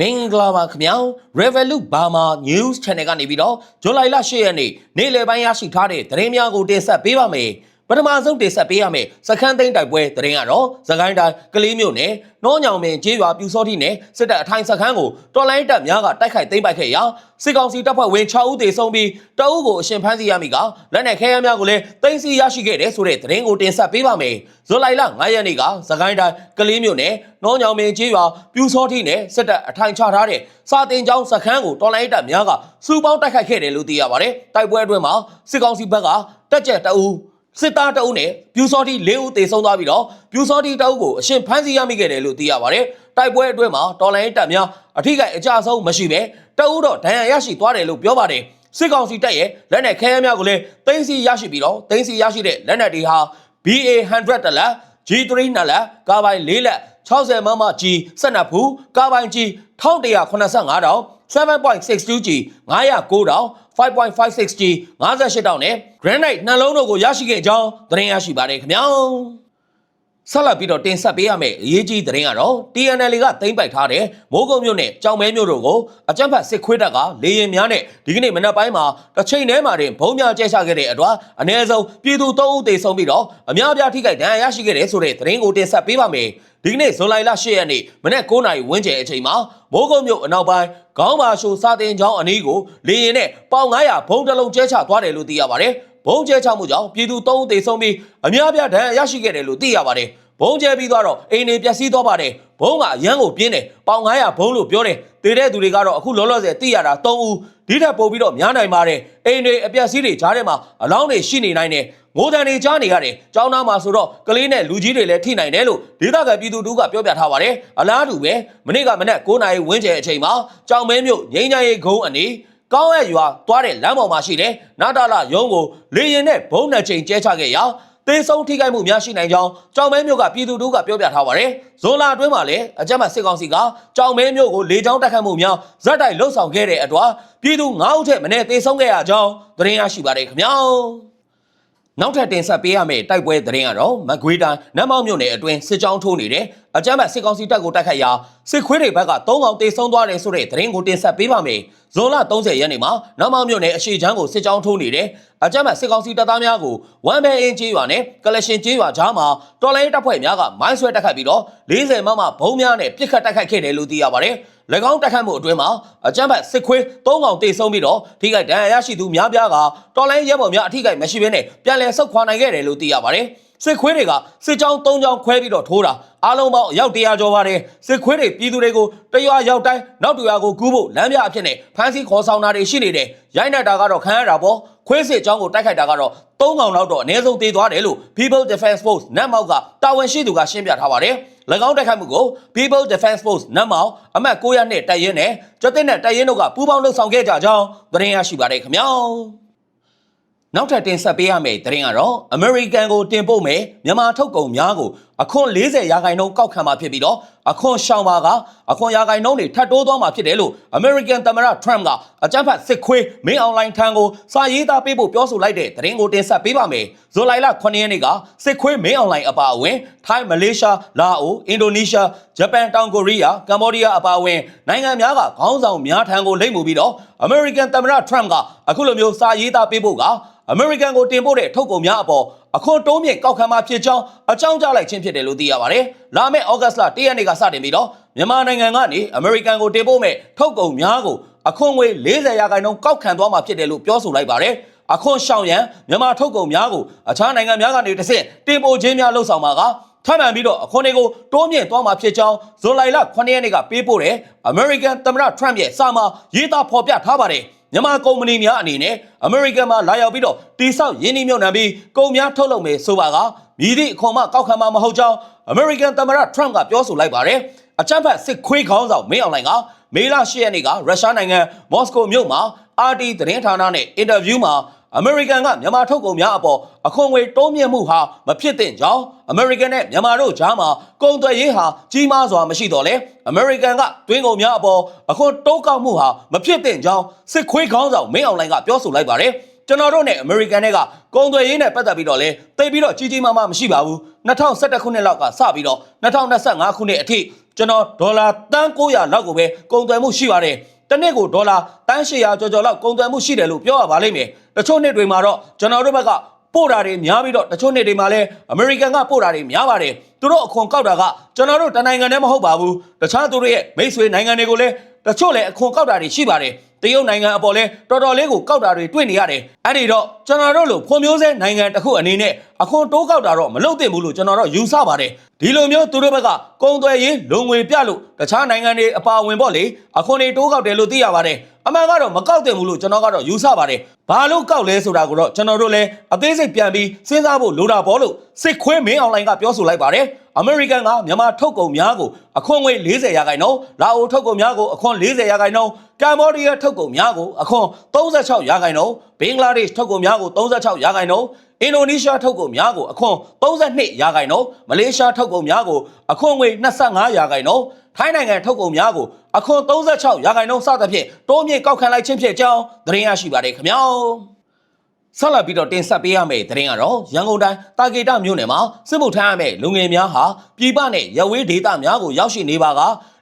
မင်္ဂလာပါခင်ဗျာ Revolut Burma News Channel ကနေပြီးတော့ဇွန်လ10ရက်နေ့နေ့လယ်ပိုင်းရရှိထားတဲ့သတင်းများကိုတင်ဆက်ပေးပါမယ် ပထမဆုံးတင်ဆက်ပေးရမယ်စခန်းသိမ်းတိုက်ပွဲသတင်းကတော့သခိုင်းတိုင်းကလေးမြို့နယ်နှောညောင်ပင်ကျေးရွာပြူစောတိနယ်စစ်တပ်အထိုင်စခန်းကိုတော်လိုင်းတပ်များကတိုက်ခိုက်သိမ်းပိုက်ခဲ့ရာစစ်ကောင်စီတပ်ဖွဲ့ဝင်6ဦးသေဆုံးပြီးတအုပ်ကိုအရှင်ဖမ်းဆီးရမိကလက်နက်ခဲယမ်းများကိုလည်းသိမ်းဆည်းရရှိခဲ့တယ်ဆိုတဲ့သတင်းကိုတင်ဆက်ပေးပါမယ်ဇွန်လ9ရက်နေ့ကသခိုင်းတိုင်းကလေးမြို့နယ်နှောညောင်ပင်ကျေးရွာပြူစောတိနယ်စစ်တပ်အထိုင်ချထားတဲ့စာတင်ကျောင်းစခန်းကိုတော်လိုင်းတပ်များကစူပေါင်းတိုက်ခိုက်ခဲ့တယ်လို့သိရပါတယ်တိုက်ပွဲအတွင်းမှာစစ်ကောင်စီဘက်ကတက်ကြက်တအုပ် စစ်သားတအုပ်နဲ့ပြူစောတိ၄ဦးသေဆုံးသွားပြီးတော့ပြူစောတိတအုပ်ကိုအရှင်ဖမ်းဆီးရမိခဲ့တယ်လို့သိရပါတယ်။တိုက်ပွဲအတွင်းမှာတော်လိုင်းတပ်များအထိကိအကြဆုံးမရှိပဲတအုပ်တော့ဒဏ်ရာရရှိသွားတယ်လို့ပြောပါတယ်။စစ်ကောင်စီတပ်ရဲ့လက်နက်ခဲယမ်းများကိုလည်းတင်းစီရရှိပြီးတော့တင်းစီရရှိတဲ့လက်နက်တွေဟာ BA 100တလက် G3 နှစ်လက်ကာဘိုင်၄လက်60မမ G 12ဖူကာဘိုင် G 1185တောင် 7.62G 909တောင် 5.56G 58တောင်နဲ့ Granite နှလုံးတို့ကိုရရှိခဲ့ကြောင်းသတင်းရရှိပါတယ်ခင်ဗျာဆက်လက်ပြီးတော့တင်ဆက်ပေးရမယ့်အရေးကြီးသတင်းကတော့ TNL ကသိမ်းပိုက်ထားတဲ့မိုးကုံမြို့နဲ့ကြောင်မဲမြို့တို့ကိုအကြမ်းဖက်စစ်ခွေးတပ်ကလေရင်များနဲ့ဒီကနေ့မနက်ပိုင်းမှာတစ်ချိန်တည်းမှာတင်ဘုံများကျဲချခဲ့တဲ့အတွက်အ ਨੇ ဆုံးပြည်သူ3ဦးသေဆုံးပြီးတော့အများအပြားထိခိုက်ဒဏ်ရာရရှိခဲ့တဲ့ဆိုတဲ့သတင်းကိုတင်ဆက်ပေးပါမယ် ဒီကနေ့ဇွန်လ10ရက်နေ့မနက်9:00နာရီဝန်းကျင်အချိန်မှာမိုးကုံမြို့အနောက်ပိုင်းခေါင်းပါရှိုစာတင်ချောင်းအနီးကိုလေရင်နဲ့ပေါင်900ဘုံတစ်လုံးကျဲချသွားတယ်လို့သိရပါတယ်ဘုံကျဲချမှုကြောင့်ပြည်သူ3ဦးသေဆုံးပြီးအများအပြားဒဏ်ရာရရှိခဲ့တယ်လို့သိရပါတယ်ဘုံကျဲပြီးတော့အိမ်နေပျက်စီးသွားပါတယ်ဘုံကအရန်ကိုပြင်းတယ်ပေါင်900ဘုံလို့ပြောတယ်တည်တဲ့သူတွေကတော့အခုလောလောဆယ်သိရတာ3ဦးဒီထက်ပိုပြီးတော့များနိုင်ပါတယ်အိမ်တွေအပျက်စီးတွေကြားထဲမှာအလောင်းတွေရှိနေနိုင်တယ် ငိုတန်တွေကြားနေရတယ်။ကျောင်းသားမှာဆိုတော့ကလေးနဲ့လူကြီးတွေလည်းထိနိုင်တယ်လို့ဒေသခံပြည်သူတို့ကပြောပြထားပါတယ်။အလားတူပဲမနေ့ကမနေ့9နာရီဝန်းကျင်အချိန်မှာကြောင်မဲမြို့ငိမ့်ချမ်းရေးဂုံးအနီးကောင်းရရွာသွားတဲ့လမ်းပေါ်မှာရှိတဲ့နာတာလာရုံးကိုလေရင်နဲ့ဘုံနှစ်ချိန်ကျဲချခဲ့ရာတေဆုံးထိခိုက်မှုများရှိနိုင်ကြောင်းကြောင်မဲမြို့ကပြည်သူတို့ကပြောပြထားပါတယ်။ဇွန်လအတွင်းမှာလည်းအကြမ်းဖက်စစ်ကောင်စီကကြောင်မဲမြို့ကိုလေကြောင်းတိုက်ခတ်မှုများဇက်တိုက်လှုပ်ဆောင်ခဲ့တဲ့အတွက်ပြည်သူ9ဦးထက်မနည်းတေဆုံးခဲ့ရကြောင်းသတင်းရရှိပါတယ်ခင်ဗျာ။ နောက်ထပ်တင်ဆက်ပေးရမယ့်တိုက်ပွဲသတင်းကတော့မကွေးတိုင်းနတ်မောက်မြို့နယ်အတွင်းစစ်ကြောင်းထိုးနေတဲ့အကြမ်းဖက်စစ်ကောင်စီတပ်ကိုတိုက်ခိုက်ရာစစ်ခွေးတွေဘက်က၃កောင်တေဆုံးသွားတယ်ဆိုတဲ့သတင်းကိုတင်ဆက်ပေးပါမယ်။ဇွန်လ30ရက်နေ့မှာနတ်မောက်မြို့နယ်အရှိချမ်းကိုစစ်ကြောင်းထိုးနေတဲ့အကြမ်းဖက်စစ်ကောင်စီတပ်သားများကိုဝမ်ဘဲအင်းကျေးရွာနဲ့ကလရှင်ကျေးရွာကြားမှာတော်လိုင်းတပ်ဖွဲ့များကမိုင်းဆွဲတိုက်ခိုက်ပြီးတော့40မမဘုံများနဲ့ပစ်ခတ်တိုက်ခိုက်ခဲ့တယ်လို့သိရပါတယ်။၎ င်းတိုက်ခိုက်မှုအတွင်းမှာအကြမ်းဖက်စစ်ခွေး၃កောင်တေဆုံးပြီးတော့ထိခိုက်ဒဏ်ရာရရှိသူများပြားကတော်လိုင်းရဲဘော်များအထိခိုက်မရှိဘဲနဲ့ပြန်လည်ဆုတ်ခွာနိုင်ခဲ့တယ်လို့သိရပါတယ်။စစ်ခွေးတွေကစစ်ကြောင်း၃ကြောင်းခွဲပြီးတော့ထိုးတာအားလုံးပေါင်းအယောက်100ကျော်ပါတယ်စစ်ခွေးတွေပြည်သူတွေကိုတရွာရောက်တိုင်းနောက်တရွာကိုကူးဖို့လမ်းပြအဖြစ်နဲ့ဖမ်းဆီးခေါ်ဆောင်တာတွေရှိနေတယ်ရိုက်နှက်တာကတော့ခံရတာပေါ့ခွေးစစ်ကြောင်းကိုတိုက်ခိုက်တာကတော့၃កောင်လောက်တော့အနည်းဆုံးသေသွားတယ်လို့ People Defense Force နတ်မောက်ကတာဝန်ရှိသူကရှင်းပြထားပါတယ်၎ င်းတိုက်ခိုက်မှုကို People Defense Force နတ်မောက်အမှတ်900နဲ့တိုက်ရင်နဲ့ကျွတ်တဲ့နဲ့တိုက်ရင်တို့ကပူးပေါင်းလှုပ်ဆောင်ခဲ့ကြကြောင်းသတင်းရရှိပါတယ်ခင်ဗျာနောက်ထပ်တင်ဆက်ပေးရမယ့်သတင်းကတော့ American ကိုတင်ပို့မယ်မြန်မာထုတ်ကုန်များကိုအခွန်40ရာခိုင်နှုန်းကောက်ခံမှာဖြစ်ပြီးတော့ အခွန်ရှောင်ပါကအခွန်ရာခိုင်နှုန်းတွေထပ်တိုးသွားမှာဖြစ်တယ်လို့ American သမ္မတ Trump ကအကြမ်းဖက်စစ်ခွေးမင်းအွန်လိုင်းထံကိုစာရေးသားပေးဖို့ပြောဆိုလိုက်တဲ့သတင်းကိုတင်ဆက်ပေးပါမယ်။ဇူလိုင်လ9ရက်နေ့ကစစ်ခွေးမင်းအွန်လိုင်းအပါအဝင်ထိုင်းမလေးရှားလာအိုအင်ဒိုနီးရှားဂျပန်တောင်ကိုရီးယားကမ္ဘောဒီးယားအပါအဝင်နိုင်ငံများကခေါင်းဆောင်များထံကိုလိမ့်မှုပြီးတော့ American သမ္မတ Trump ကအခုလိုမျိုးစာရေးသားပေးဖို့ကအမေရိကန်ကိုတင်ပို့တဲ့ထုတ်ကုန်များအပေါ် အခွန်တိုးမြင့်ကောက်ခံမှာဖြစ်ကြောင်းအကြောင်းကြားလိုက်ခြင်းဖြစ်တယ်လို့သိရပါတယ်။လာမယ့်ဩဂတ်စ်လ၁ရက်နေ့ကစတင်ပြီးတော့မြန်မာနိုင်ငံကနေအမေရိကန်ကိုတင်ပို့မဲ့ထုတ်ကုန်များကိုအခွန်ငွေ40ရာခိုင်နှုန်းကောက်ခံသွားမှာဖြစ်တယ်လို့ပြောဆိုလိုက်ပါတယ်။အခွန်ရှောင်ရန်မြန်မာထုတ်ကုန်များကိုအခြားနိုင်ငံများကနေတစ်ဆင့်တင်ပို့ခြင်းများလှုပ်ဆောင်မှာကထပ်မံပြီးတော့အခွန်တွေကိုတိုးမြင့်သွားမှာဖြစ်ကြောင်းဇွန်လ9ရက်နေ့ကပေးပို့တဲ့ American သမ္မတ Trump ရဲ့စာမှာရေးသားဖော်ပြထားပါတယ်။ မြန်မာကုမ္ပဏီများအနေနဲ့အမေရိကန်မှာလာရောက်ပြီးတော့တိဆောက်ရင်းနှီးမြှုပ်နှံပြီးကုန်များထုတ်လုပ်မယ်ဆိုပါကမြည်သည့်အခွန်မှကောက်ခံမှာမဟုတ်ကြောင်းအမေရိကန်သမ္မတထရမ့်ကပြောဆိုလိုက်ပါတယ်။အကြမ်းဖက်စစ်ခွေးခေါင်းဆောင်မင်းအောင်လှိုင်ကမေလ10ရက်နေ့ကရုရှားနိုင်ငံမော်စကိုမြို့မှာ RT သတင်းဌာနနဲ့အင်တာဗျူးမှာ အမေရိကန်ကမြန်မာထုတ်ကုန်များအပေါ်အခွန်ငွေတိုးမြင့်မှုဟာမဖြစ်သင့်ကြောင်းအမေရိကန်နဲ့မြန်မာတို့ကြားမှာကုန်သွယ်ရေးဟာကြီးမားစွာမရှိတော့လဲအမေရိကန်ကတွင်းကုန်များအပေါ်အခွန်တိုးကောက်မှုဟာမဖြစ်သင့်ကြောင်းစစ်ခွေးခေါင်းဆောင်မင်းအောင်လှိုင်ကပြောဆိုလိုက်ပါတယ်ကျွန်တော်တို့နဲ့အမေရိကန်တွေကကုန်သွယ်ရေးနဲ့ပတ်သက်ပြီးတော့လဲသိပြီးတော့ကြီးကြီးမားမားမရှိပါဘူး2011ခုနှစ်လောက်ကစပြီးတော့2025ခုနှစ်အထိကျွန်တော်ဒေါ်လာတန်း900လောက်ကိုပဲကုန်သွယ်မှုရှိပါတယ်တနေ့ကိုဒေါ်လာတန်း800ကျော်ကျော်လောက်ကုန်သွယ်မှုရှိတယ်လို့ပြောရပါလိမ့်မယ် တချို့နှစ်တွေမှာတော့ကျွန်တော်တို့ဘက်ကပို့တာတွေများပြီးတော့တချို့နှစ်တွေမှာလည်းအမေရိကန်ကပို့တာတွေများပါတယ်သူတို့အခွန်ကောက်တာကကျွန်တော်တို့တနိုင်ငံတည်းမဟုတ်ပါဘူးတခြားသူတို့ရဲ့မိတ်ဆွေနိုင်ငံတွေကိုလည်းတချို့လည်းအခွန်ကောက်တာတွေရှိပါတယ်တရုတ်နိုင်ငံအပေါ်လဲတော်တော်လေးကိုကောက်တာတွေတွေ့နေရတယ်အဲ့ဒီတော့ကျွန်တော်တို့လိုဖွံ့ဖြိုးဆဲနိုင်ငံတစ်ခုအနေနဲ့အခွန်တိုးကောက်တာတော့မလုပ်သင့်ဘူးလို့ကျွန်တော်တို့ယူဆပါတယ်ဒီလိုမျိုးသူတို့ဘက်ကကုန်သွယ်ရေးလုံငွေပြလို့တခြားနိုင်ငံတွေအပါအဝင်ပေါ့လေအခွန်တွေတိုးကောက်တယ်လို့သိရပါတယ် အမှန်ကတော့မကောက်တင်ဘူးလို့ကျွန်တော်ကတော့ယူဆပါတယ်။ဘာလို့ကောက်လဲဆိုတာကိုတော့ကျွန်တော်တို့လည်းအသေးစိတ်ပြန်ပြီးစဉ်းစားဖို့လိုတာပေါ့လို့စစ်ခွေးမင်းအွန်လိုင်းကပြောဆိုလိုက်ပါတယ်။အမေရိကန်ကမြန်မာထုတ်ကုန်များကိုအခွန်ငွေ40ရာခိုင်နှုန်း၊လာအိုထုတ်ကုန်များကိုအခွန်40ရာခိုင်နှုန်း၊ကမ္ဘောဒီးယားထုတ်ကုန်များကိုအခွန်36ရာခိုင်နှုန်း၊ဘင်္ဂလားဒေ့ရှ်ထုတ်ကုန်များကို36ရာခိုင်နှုန်းအင်ဒိုနီးရှားထုတ်ကုန်များကိုအခွန်32ရာခိုင်နှုန်းမလေးရှားထုတ်ကုန်များကိုအခွန်ငွေ25ရာခိုင်နှုန်း ထိုင်းနိုင်ငံထုတ်ကုန်များကိုအခွန်36ရာခိုင်နှုန်းစသဖြင့်တိုးမြင့်ကောက်ခံလိုက်ခြင်းဖြစ်ကြောင်းသတင်းရရှိပါတယ်ခင်ဗျာဆက်လက်ပြီးတော့တင်ဆက်ပေးရမယ့်သတင်းကတော့ရန်ကုန်တိုင်းတာကေတမြို့နယ်မှာစစ်မှုထမ်းရမယ့်လူငယ်များဟာပြည်ပနဲ့ရဝေးဒေသများကိုရောက်ရှိနေပါက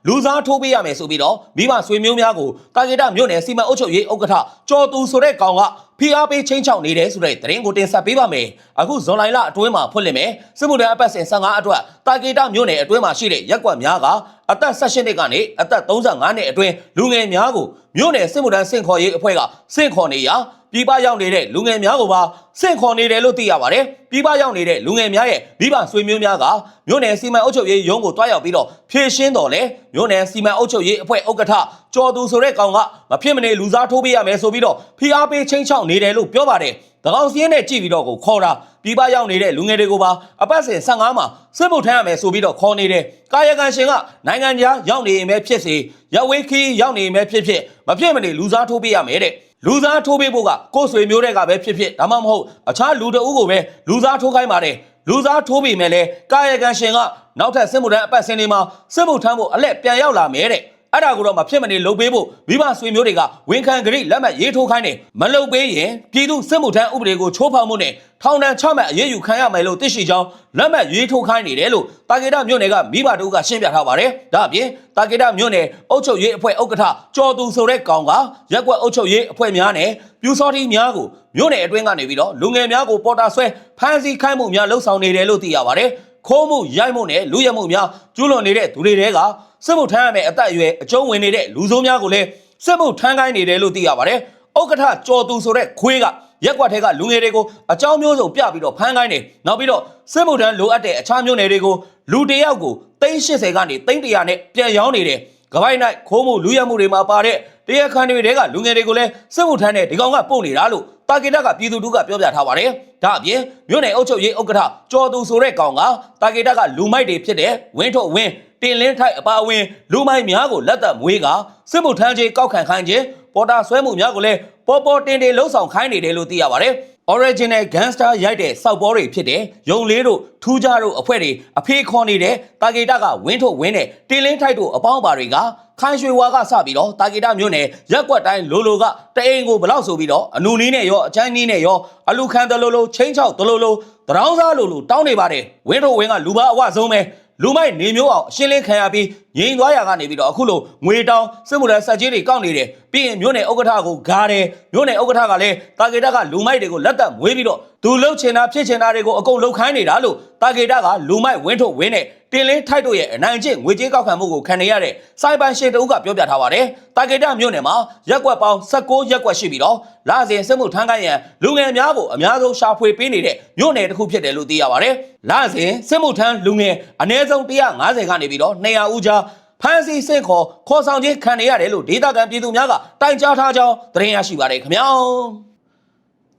လူစားထိုးပေးရမယ်ဆိုပြီးတော့မိဘဆွေမျိုးများကိုတာကေတမြို့နယ်စီမံအုပ်ချုပ်ရေးဥက္ကဋ္ဌကျော်သူဆိုတဲ့ကောင်ကဖိအားပေးချင်းချောက်နေတယ်ဆိုတဲ့သတင်းကိုတင်ဆက်ပေးပါမယ်အခုဇွန်လလအတွင်းမှာဖွင့်လှစ်မယ်စစ်မှုထမ်းအပတ်စဉ်15အတွက်တာကေတမြို့နယ်အတွင်းမှာရှိတဲ့ရက်ကွက်များကအသက်16နှစ်ကနေအသက်35နှစ်အတွင်းလူငယ်များကိုမြို့နယ်စစ်မှုထမ်းစင့်ခေါ်ရေးအဖွဲ့ကစင့်ခေါ်နေရာပြည်ပရောက်နေတဲ့လူငယ်များကိုပါစင့်ခေါ်နေတယ်လို့သိရပါတယ်။ပြည်ပရောက်နေတဲ့လူငယ်များရဲ့မိဘဆွေမျိုးများကမြို့နယ်စီမံအုပ်ချုပ်ရေးရုံးကိုတွားရောက်ပြီးတော့ဖြည့်ရှင်းတော်လဲမြို့နယ်စီမံအုပ်ချုပ်ရေးအဖွဲ့ဥက္ကဋ္ဌ ကျော်သူဆိုတဲ့ကောင်ကမဖြစ်မနေလူစားထိုးပေးရမယ်ဆိုပြီးတော့ဖိအားပေးချင်းချောက်နေတယ်လို့ပြောပါတယ်။တကောင်စင်းနဲ့ကြည့်ပြီးတော့ကိုခေါ်တာပြည်ပရောက်နေတဲ့လူငယ်တွေကိုပါအပတ်စဉ်15မှာစစ်မှုထမ်းရမယ်ဆိုပြီးတော့ခေါ်နေတယ်။ကာယကံရှင်ကနိုင်ငံခြားရောက်နေရင်ပဲဖြစ်စေရဝေးခီးရောက်နေရင်ပဲဖြစ်ဖြစ်မဖြစ်မနေလူစားထိုးပေးရမယ်တဲ့။လူစားထိုးပေးဖို့ကကိုယ်ဆွေမျိုးတွေကပဲဖြစ်ဖြစ်ဒါမှမဟုတ်အခြားလူတအုပ်ကိုပဲလူစားထိုးခိုင်းပါတယ်လူစားထိုးပြီးမယ်လေကာယကံရှင်ကနောက်ထပ်စစ်မှုထမ်းအပတ်စဉ်တွေမှာစစ်မှုထမ်းဖို့အလက်ပြန်ရောက်လာမယ်တဲ့ အဲ့ဒါကိုတော့မဖြစ်မနေလုပ်ပေးဖို့မိဘဆွေမျိုးတွေကဝန်ခံကြိလက်မှတ်ရေးထိုးခိုင်းတယ်မလုပ်ပေးရင်ပြည်သူစစ်မှုထမ်းဥပဒေကိုချိုးဖောက်မှုနဲ့ထောင်ဒဏ်6မှတ်အရေးယူခံရမယ်လို့သိရှိကြောင်းလက်မှတ်ရေးထိုးခိုင်းနေတယ်လို့တာကေတမြို့နယ်ကမိဘတို့ကရှင်းပြထားပါတယ်ဒါအပြင်တာကေတမြို့နယ်အုပ်ချုပ်ရေးအဖွဲ့ဥက္ကဋ္ဌကျော်သူဆိုတဲ့ကောင်ကရက်ကွက်အုပ်ချုပ်ရေးအဖွဲ့များနဲ့ပြူစောတိများကိုမြို့နယ်အတွင်းကနေပြီးတော့လူငယ်များကိုပေါ်တာဆွဲဖမ်းဆီးခိုင်းမှုများလှုပ်ဆောင်နေတယ်လို့သိရပါတယ် ခိုးမှုရိုက်မှုနဲ့လူရဲမှုများကျူးလွန်နေတဲ့သူတွေတဲကစစ်မှုထမ်းရမယ့်အသက်အရွယ်အကျုံးဝင်နေတဲ့လူဆိုးများကိုလည်းစစ်မှုထမ်းခိုင်းနေတယ်လို့သိရပါတယ်။ဥက္ကဋ္ဌကျော်သူဆိုတဲ့ခွေးကရက်ကွက်ထဲကလူငယ်တွေကိုအကြောင်းမျိုးစုံပြပြီးတော့ဖမ်းခိုင်းတယ်။နောက်ပြီးတော့စစ်မှုထမ်းလိုအပ်တဲ့အခြားမျိုးနယ်တွေကိုလူတစ်ယောက်ကို380ကနေ300နဲ့ပြန်ရောင်းနေတယ်။ကပိုင်းနိုင်ခိုးမှုလူရဲမှုတွေမှာပါတဲ့တရားခံတွေတဲကလူငယ်တွေကိုလည်းစစ်မှုထမ်းတဲ့ဒီကောင်ကပို့နေတာလို့ တာကေတကပြည်သူတို့ကပြောပြထားပါတယ်။ဒါအပြင်မြို့နယ်အုပ်ချုပ်ရေးဥက္ကဋ္ဌကျော်သူဆိုတဲ့ကောင်ကတာကေတကလူမိုက်တွေဖြစ်တဲ့ဝင်းထုတ်ဝင်းတင်လင်းထိုက်အပါအဝင်လူမိုက်များကိုလက်သက်မွေးကစစ်မှုထမ်းခြင်းကောက်ခံခိုင်းခြင်းပေါ်တာဆွဲမှုများကိုလည်းပေါ်ပေါ်တင်တင်လှုပ်ဆောင်ခိုင်းနေတယ်လို့သိရပါတယ်။ original gangster ရိုက်တဲ့စောက်ဘောတွေဖြစ်တဲ့ယုံလေးတို့ထူးခြားတို့အဖွဲ့တွေအဖေးခေါ်နေတဲ့တာဂေတာကဝင်းထုတ်ဝင်းတဲ့တင်လင်းထိုက်တို့အပေါင်းပါတွေက ခိုင်ရွှေဝါကစပြီးတော့တာဂေတာမျိုးနဲ့ရက်ကွက်တိုင်းလိုလိုကတအိမ်ကိုဘလောက်ဆိုပြီးတော့အနူနီးနဲ့ရောအချမ်းနီးနဲ့ရောအလူခံတလိုလိုချင်းချောက်တလိုလိုတရောင်းစားလိုလိုတောင်းနေပါတယ်ဝင်းထုတ်ဝင်းကလူပါအဝဆုံးပဲလူမိုက်နေမျိုးအောင်အရှင်းလင်းခံရပြီး ငိန်သွားရကနေပြီးတော့အခုလိုငွေတောင်းစစ်မှုထမ်းစက်ကြီးတွေကောက်နေတယ်ပြီးရင်မြို့နယ်ဥက္ကဋ္ဌကိုဂါတယ်မြို့နယ်ဥက္ကဋ္ဌကလည်းတာဂေတာကလူမိုက်တွေကိုလက်သက်မွေးပြီးတော့သူလှုပ်ချင်တာဖြစ်ချင်တာတွေကိုအကုန်လှုပ်ခိုင်းနေတာလို့တာဂေတာကလူမိုက်ဝင်းထုတ်ဝင်းနဲ့တင်လင်းထိုက်တို့ရဲ့အနိုင်ကျင့်ငွေကြေးကောက်ခံမှုကိုခံနေရတဲ့စိုက်ပန်ရှင်တဦးကပြောပြထားပါတယ်တာဂေတာမြို့နယ်မှာရက်ကွက်ပေါင်း16ရက်ကွက်ရှိပြီးတော့လာစဉ်စစ်မှုထမ်းကိုင်းရန်လူငယ်များကိုအများဆုံးရှာဖွေပေးနေတဲ့မြို့နယ်တစ်ခုဖြစ်တယ်လို့သိရပါတယ်လာစဉ်စစ်မှုထမ်းလူငယ်အနည်းဆုံး150ကနေပြီးတော့200ဦးကြား ဖမ်းဆီးစင့်ခေါ်ခေါ်ဆောင်ခြင်းခံနေရတယ်လို့ဒေသခံပြည်သူများကတိုင်ကြားထားကြောင်းသတင်းရရှိပါတယ်ခင်ဗျာ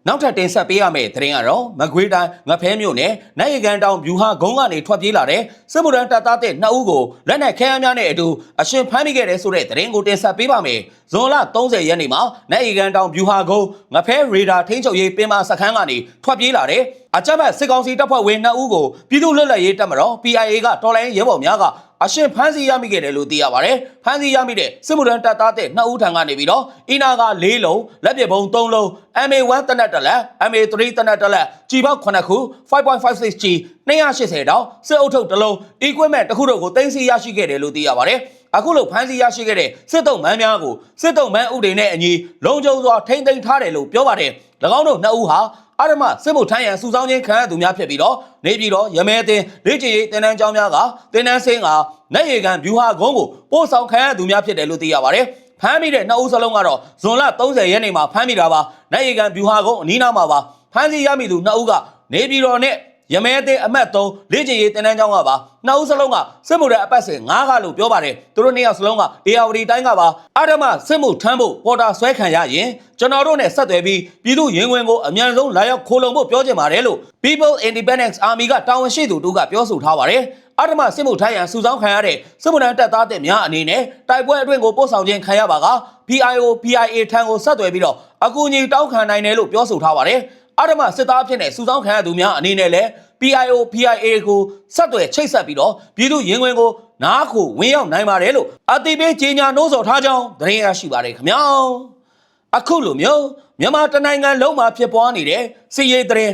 နောက်ထပ်တင်ဆက်ပေးရမယ့်သတင်းကတော့မကွေးတိုင်းငဖဲမြို့နယ်နိုင်ရကန်တောင်ဗျူဟာဂုံးကနေထွက်ပြေးလာတဲ့စစ်မှုထမ်းတပ်သားတဲ့နှစ်ဦးကိုလက်နက်ခဲယမ်းများနဲ့အတူအရှင်ဖမ်းမိခဲ့တဲ့ဆိုတဲ့သတင်းကိုတင်ဆက်ပေးပါမယ်။ဇွန်လ30ရက်နေ့မှာနိုင်ရကန်တောင်ဗျူဟာဂုံးငဖဲရေဒါထိန်းချုပ်ရေးပင်မစခန်းကနေထွက်ပြေးလာတဲ့အကြမ်းဖက်စစ်ကောင်စီတပ်ဖွဲ့ဝင်နှစ်ဦးကိုပြည်သူ့လွတ်လပ်ရေးတပ်မတော် PIA ကတော်လိုင်းရဲဘော်များက အရှင်ဖမ်းဆီးရမိခဲ့တယ်လို့သိရပါတယ်ဖမ်းဆီးရမိတဲ့စစ်မှုထမ်းတပ်သားတဲ့နှစ်ဦးထံကနေပြီးတော့အီနာက၄လုံးလက်ပစ်ဗုံး၃လုံး MA1 တနက်တစ်လက် MA3 တနက်တစ်လက်ကြီးပေါက်9ခု 5.56G 280တောင်စစ်အုပ်ထုပ်တစ်လုံး equipment တစ်ခုတို့ကိုတင်စီရရှိခဲ့တယ်လို့သိရပါတယ်အခုလိုဖမ်းဆီးရရှိခဲ့တဲ့စစ်တုံးမန်းများကိုစစ်တုံးမန်းဥဒေနဲ့အညီလုံခြုံစွာထိမ့်သိမ်းထားတယ်လို့ပြောပါတယ်၎င်းတို့နှစ်ဦးဟာ အရမစစ်မှုထမ်းရန်စုဆောင်းခြင်းခံရသူများဖြစ်ပြီးတော့နေပြည်တော်ရမဲတင်လက်ချီတင်တန်းကျောင်းများကတင်တန်းစင်းကနိုင်ရီကန်ဗျူဟာကုန်းကိုပို့ဆောင်ခံရသူများဖြစ်တယ်လို့သိရပါတယ်ဖမ်းမိတဲ့နှစ်ဦးစလုံးကတော့ဇွန်လ30ရက်နေ့မှာဖမ်းမိတာပါနိုင်ရီကန်ဗျူဟာကုန်းအနီးနားမှာပါဖမ်းဆီးရမိသူနှစ်ဦးကနေပြည်တော်နဲ့ ရမဲတဲ့အအမတ်3လေ့ကျင့်ရေးတင်တန်းကျောင်းကပါနှစ်ဦးစလုံးကစစ်မှုထမ်းအပတ်စဉ်9ခါလို့ပြောပါတယ်သူတို့နှစ်ယောက်စလုံးက ARD တိုင်းကပါအာရမစစ်မှုထမ်းဖို့ပေါ်တာဆွဲခံရရင်ကျွန်တော်တို့နဲ့ဆက်သွယ်ပြီးပြည်သူရင်ဝင်ကိုအမြန်ဆုံးလာရောက်ခိုးလုံဖို့ပြောချင်ပါတယ်လို့ People Independence Army ကတာဝန်ရှိသူတို့ကပြောဆိုထားပါတယ်အာရမစစ်မှုထမ်းရန်စုဆောင်းခံရတဲ့စစ်မှုထမ်းတပ်သားတဲ့များအနေနဲ့တိုက်ပွဲအတွင်းကိုပို့ဆောင်ခြင်းခံရပါက PIO PIA ထံကိုဆက်သွယ်ပြီးတော့အကူအညီတောင်းခံနိုင်တယ်လို့ပြောဆိုထားပါတယ် အာရမစစ်သားဖြစ်တဲ့စုဆောင်းခံရသူများအနေနဲ့လည်း PIO PIA ကိုဆက်သွယ်ချိတ်ဆက်ပြီးတော့ပြည်သူရင်ဝင်ကိုနားခိုဝင်ရောက်နိုင်ပါတယ်လို့အတိပေးကြေညာနှိုးဆော်ထားကြောင်းသတင်းရရှိပါတယ်ခင်ဗျာအခုလိုမျိုးမြန်မာတနိုင်ငံလုံးမှာဖြစ်ပွားနေတဲ့စီရေးသတင်း